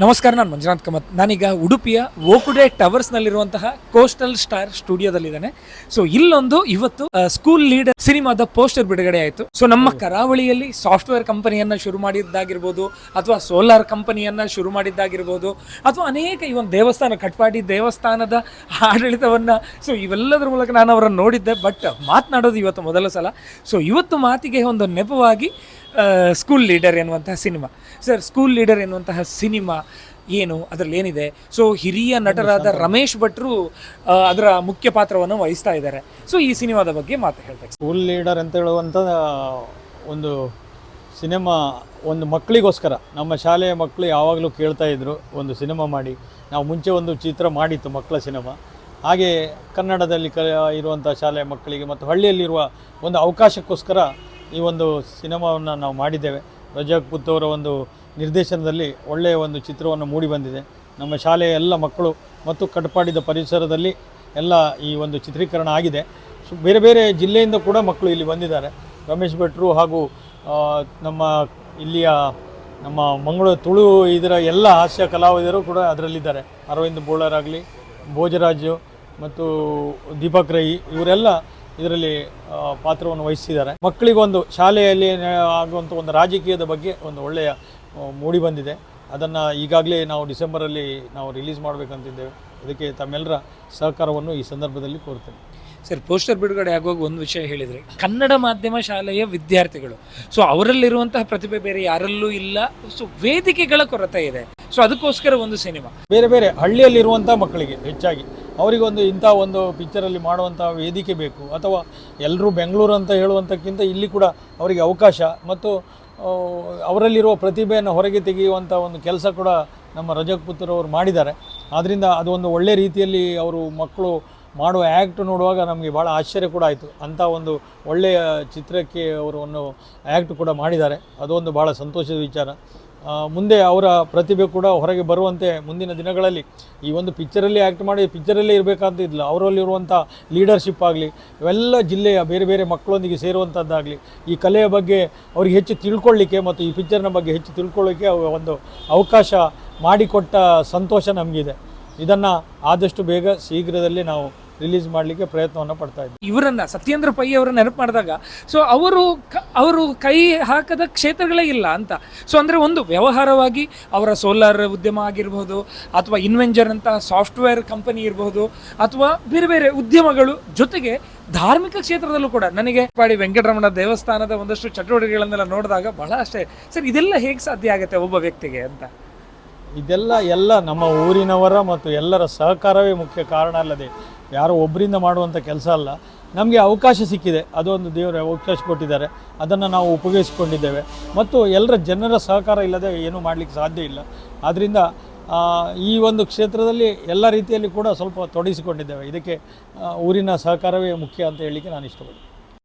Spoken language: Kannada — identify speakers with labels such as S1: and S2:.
S1: ನಮಸ್ಕಾರ ನಾನು ಮಂಜುನಾಥ್ ಕಮತ್. ನಾನೀಗ ಉಡುಪಿಯ ಓಕುಡೆ ಟವರ್ಸ್ನಲ್ಲಿರುವಂತಹ ಕೋಸ್ಟಲ್ ಸ್ಟಾರ್ ಸ್ಟುಡಿಯೋದಲ್ಲಿದ್ದಾನೆ. ಸೊ ಇಲ್ಲೊಂದು ಇವತ್ತು ಸ್ಕೂಲ್ ಲೀಡರ್ ಸಿನಿಮಾದ ಪೋಸ್ಟರ್ ಬಿಡುಗಡೆ ಆಯಿತು. ಸೊ ನಮ್ಮ ಕರಾವಳಿಯಲ್ಲಿ ಸಾಫ್ಟ್ವೇರ್ ಕಂಪನಿಯನ್ನು ಶುರು ಮಾಡಿದ್ದಾಗಿರ್ಬೋದು ಅಥವಾ ಸೋಲಾರ್ ಕಂಪನಿಯನ್ನು ಶುರು ಮಾಡಿದ್ದಾಗಿರ್ಬೋದು ಅಥವಾ ಅನೇಕ ಈ ಒಂದು ದೇವಸ್ಥಾನ ಕಟ್ಪಾಡಿ ದೇವಸ್ಥಾನದ ಆಡಳಿತವನ್ನ ಸೊ ಇವೆಲ್ಲದರ ಮೂಲಕ ನಾನು ಅವರನ್ನು ನೋಡಿದ್ದೆ. ಬಟ್ ಮಾತನಾಡೋದು ಇವತ್ತು ಮೊದಲ ಸಲ. ಸೊ ಇವತ್ತು ಮಾತಿಗೆ ಒಂದು ನೆಪವಾಗಿ ಸ್ಕೂಲ್ ಲೀಡರ್ ಎನ್ನುವಂತಹ ಸಿನಿಮಾ ಸರ್ ಸ್ಕೂಲ್ ಲೀಡರ್ ಎನ್ನುವಂತಹ ಸಿನಿಮಾ ಏನು? ಅದರಲ್ಲಿ ಏನಿದೆ? ಸೊ ಹಿರಿಯ ನಟರಾದ ರಮೇಶ್ ಭಟ್ರು ಅದರ ಮುಖ್ಯ ಪಾತ್ರವನ್ನು ವಹಿಸ್ತಾ ಇದ್ದಾರೆ. ಸೊ ಈ ಸಿನಿಮಾದ ಬಗ್ಗೆ ಮಾತು ಹೇಳ್ತಾರೆ
S2: ಸ್ಕೂಲ್ ಲೀಡರ್ ಅಂತ ಹೇಳುವಂಥ ಒಂದು ಸಿನಿಮಾ ಒಂದು ಮಕ್ಕಳಿಗೋಸ್ಕರ ನಮ್ಮ ಶಾಲೆಯ ಮಕ್ಕಳು ಯಾವಾಗಲೂ ಕೇಳ್ತಾ ಇದ್ರು ಒಂದು ಸಿನಿಮಾ ಮಾಡಿ. ನಾವು ಮುಂಚೆ ಒಂದು ಚಿತ್ರ ಮಾಡಿತ್ತು ಮಕ್ಕಳ ಸಿನಿಮಾ ಹಾಗೆ ಕನ್ನಡದಲ್ಲಿ ಕ ಇರುವಂಥ ಶಾಲೆಯ ಮಕ್ಕಳಿಗೆ ಮತ್ತು ಹಳ್ಳಿಯಲ್ಲಿರುವ ಒಂದು ಅವಕಾಶಕ್ಕೋಸ್ಕರ ಈ ಒಂದು ಸಿನಿಮಾವನ್ನು ನಾವು ಮಾಡಿದ್ದೇವೆ. ರಜಾಕ್ ಪುತ್ ಅವರ ಒಂದು ನಿರ್ದೇಶನದಲ್ಲಿ ಒಳ್ಳೆಯ ಒಂದು ಚಿತ್ರವನ್ನು ಮೂಡಿ ಬಂದಿದೆ. ನಮ್ಮ ಶಾಲೆಯ ಎಲ್ಲ ಮಕ್ಕಳು ಮತ್ತು ಕಟ್ಪಾಡಿದ ಪರಿಸರದಲ್ಲಿ ಎಲ್ಲ ಈ ಒಂದು ಚಿತ್ರೀಕರಣ ಆಗಿದೆ. ಬೇರೆ ಬೇರೆ ಜಿಲ್ಲೆಯಿಂದ ಕೂಡ ಮಕ್ಕಳು ಇಲ್ಲಿ ಬಂದಿದ್ದಾರೆ. ರಮೇಶ್ ಭಟ್ರು ಹಾಗೂ ನಮ್ಮ ಇಲ್ಲಿಯ ನಮ್ಮ ಮಂಗಳೂರು ತುಳು ಇದರ ಎಲ್ಲ ಹಾಸ್ಯ ಕಲಾವಿದರು ಕೂಡ ಅದರಲ್ಲಿದ್ದಾರೆ. ಅರವಿಂದ್ ಬೋಳರಾಗಲಿ, ಭೋಜರಾಜು ಮತ್ತು ದೀಪಕ್ ರೈ ಇವರೆಲ್ಲ ಇದರಲ್ಲಿ ಪಾತ್ರವನ್ನು ವಹಿಸಿದ್ದಾರೆ. ಮಕ್ಕಳಿಗೊಂದು ಶಾಲೆಯಲ್ಲಿ ಆಗುವಂಥ ಒಂದು ರಾಜಕೀಯದ ಬಗ್ಗೆ ಒಂದು ಒಳ್ಳೆಯ ಮೂಡಿ ಬಂದಿದೆ. ಅದನ್ನು ಈಗಾಗಲೇ ನಾವು ಡಿಸೆಂಬರಲ್ಲಿ ನಾವು ರಿಲೀಸ್ ಮಾಡಬೇಕಂತಿದ್ದೇವೆ. ಅದಕ್ಕೆ ತಮ್ಮೆಲ್ಲರ ಸಹಕಾರವನ್ನು ಈ ಸಂದರ್ಭದಲ್ಲಿ ಕೋರ್ತೇನೆ.
S1: ಸರ್ ಪೋಸ್ಟರ್ ಬಿಡುಗಡೆ ಆಗುವಾಗ ಒಂದು ವಿಷಯ ಹೇಳಿದರೆ ಕನ್ನಡ ಮಾಧ್ಯಮ ಶಾಲೆಯ ವಿದ್ಯಾರ್ಥಿಗಳು. ಸೊ ಅವರಲ್ಲಿರುವಂತಹ ಪ್ರತಿಭೆ ಬೇರೆ ಯಾರಲ್ಲೂ ಇಲ್ಲ. ಸೊ ವೇದಿಕೆಗಳ ಕೊರತೆ ಇದೆ. ಸೊ ಅದಕ್ಕೋಸ್ಕರ ಒಂದು ಸಿನಿಮಾ.
S2: ಬೇರೆ ಬೇರೆ ಹಳ್ಳಿಯಲ್ಲಿರುವಂಥ ಮಕ್ಕಳಿಗೆ ಹೆಚ್ಚಾಗಿ ಅವರಿಗೊಂದು ಇಂಥ ಒಂದು ಪಿಕ್ಚರಲ್ಲಿ ಮಾಡುವಂಥ ವೇದಿಕೆ ಬೇಕು. ಅಥವಾ ಎಲ್ಲರೂ ಬೆಂಗಳೂರು ಅಂತ ಹೇಳುವಂಥಕ್ಕಿಂತ ಇಲ್ಲಿ ಕೂಡ ಅವರಿಗೆ ಅವಕಾಶ ಮತ್ತು ಅವರಲ್ಲಿರುವ ಪ್ರತಿಭೆಯನ್ನು ಹೊರಗೆ ತೆಗೆಯುವಂಥ ಒಂದು ಕೆಲಸ ಕೂಡ ನಮ್ಮ ರಜಕ್ ಪುತ್ರವರು ಮಾಡಿದ್ದಾರೆ. ಆದ್ದರಿಂದ ಅದು ಒಂದು ಒಳ್ಳೆಯ ರೀತಿಯಲ್ಲಿ ಅವರು ಮಕ್ಕಳು ಮಾಡುವ ಆ್ಯಕ್ಟ್ ನೋಡುವಾಗ ನಮಗೆ ಭಾಳ ಆಶ್ಚರ್ಯ ಕೂಡ ಆಯಿತು. ಅಂಥ ಒಂದು ಒಳ್ಳೆಯ ಚಿತ್ರಕ್ಕೆ ಅವರು ಒಂದು ಆ್ಯಕ್ಟ್ ಕೂಡ ಮಾಡಿದ್ದಾರೆ. ಅದೊಂದು ಭಾಳ ಸಂತೋಷದ ವಿಚಾರ. ಮುಂದೆ ಅವರ ಪ್ರತಿಭೆ ಕೂಡ ಹೊರಗೆ ಬರುವಂತೆ ಮುಂದಿನ ದಿನಗಳಲ್ಲಿ ಈ ಒಂದು ಪಿಕ್ಚರಲ್ಲಿ ಆ್ಯಕ್ಟ್ ಮಾಡಿ ಪಿಕ್ಚರಲ್ಲೇ ಇರಬೇಕಂತ ಇದ್ಲ ಅವರಲ್ಲಿರುವಂಥ ಲೀಡರ್ಶಿಪ್ ಆಗಲಿ, ಇವೆಲ್ಲ ಜಿಲ್ಲೆಯ ಬೇರೆ ಬೇರೆ ಮಕ್ಕಳೊಂದಿಗೆ ಸೇರುವಂಥದ್ದಾಗಲಿ ಈ ಕಲೆಯ ಬಗ್ಗೆ ಅವರಿಗೆ ಹೆಚ್ಚು ತಿಳ್ಕೊಳ್ಳಿಕ್ಕೆ ಮತ್ತು ಈ ಪಿಕ್ಚರ್ನ ಬಗ್ಗೆ ಹೆಚ್ಚು ತಿಳ್ಕೊಳ್ಳಿಕ್ಕೆ ಒಂದು ಅವಕಾಶ ಮಾಡಿಕೊಟ್ಟ ಸಂತೋಷ ನಮಗಿದೆ. ಇದನ್ನು ಆದಷ್ಟು ಬೇಗ ಶೀಘ್ರದಲ್ಲೇ ನಾವು ರಿಲೀಸ್ ಮಾಡಲಿಕ್ಕೆ ಪ್ರಯತ್ನವನ್ನು ಪಡ್ತಾ ಇದ್ವಿ
S1: ಇವರನ್ನ, ಸತ್ಯೇಂದ್ರ ಪೈ ಅವರ ನೆನಪು ಮಾಡಿದಾಗ ಸೊ ಅವರು ಅವರು ಕೈ ಹಾಕದ ಕ್ಷೇತ್ರಗಳೇ ಇಲ್ಲ ಅಂತ. ಸೊ ಅಂದರೆ ಒಂದು ವ್ಯವಹಾರವಾಗಿ ಅವರ ಸೋಲಾರ್ ಉದ್ಯಮ ಆಗಿರ್ಬೋದು, ಅಥವಾ ಇನ್ವೆಂಜರ್ ಅಂತ ಸಾಫ್ಟ್ವೇರ್ ಕಂಪನಿ ಇರಬಹುದು ಅಥವಾ ಬೇರೆ ಬೇರೆ ಉದ್ಯಮಗಳು ಜೊತೆಗೆ ಧಾರ್ಮಿಕ ಕ್ಷೇತ್ರದಲ್ಲೂ ಕೂಡ. ನನಗೆ ಪಾಡಿ ವೆಂಕಟರಮಣ ದೇವಸ್ಥಾನದ ಒಂದಷ್ಟು ಚಟುವಟಿಕೆಗಳನ್ನೆಲ್ಲ ನೋಡಿದಾಗ ಬಹಳ ಅಷ್ಟೇ, ಸರ್, ಇದೆಲ್ಲ ಹೇಗೆ ಸಾಧ್ಯ ಆಗುತ್ತೆ ಒಬ್ಬ ವ್ಯಕ್ತಿಗೆ? ಅಂತ.
S2: ಇದೆಲ್ಲ ಎಲ್ಲ ನಮ್ಮ ಊರಿನವರ ಮತ್ತು ಎಲ್ಲರ ಸಹಕಾರವೇ ಮುಖ್ಯ ಕಾರಣ ಅಲ್ಲದೆ ಯಾರೋ ಒಬ್ಬರಿಂದ ಮಾಡುವಂಥ ಕೆಲಸ ಅಲ್ಲ. ನಮಗೆ ಅವಕಾಶ ಸಿಕ್ಕಿದೆ. ಅದೊಂದು ದೇವರ ಅವಕಾಶ ಕೊಟ್ಟಿದ್ದಾರೆ. ಅದನ್ನು ನಾವು ಉಪಯೋಗಿಸಿಕೊಂಡಿದ್ದೇವೆ. ಮತ್ತು ಎಲ್ಲರ ಜನರ ಸಹಕಾರ ಇಲ್ಲದೆ ಏನೂ ಮಾಡಲಿಕ್ಕೆ ಸಾಧ್ಯ ಇಲ್ಲ. ಆದ್ದರಿಂದ ಈ ಒಂದು ಕ್ಷೇತ್ರದಲ್ಲಿ ಎಲ್ಲ ರೀತಿಯಲ್ಲಿ ಕೂಡ ಸ್ವಲ್ಪ ತೊಡಗಿಸಿಕೊಂಡಿದ್ದೇವೆ. ಇದಕ್ಕೆ ಊರಿನ ಸಹಕಾರವೇ ಮುಖ್ಯ ಅಂತ ಹೇಳಲಿಕ್ಕೆ ನಾನು ಇಷ್ಟಪಡ್ತೀನಿ.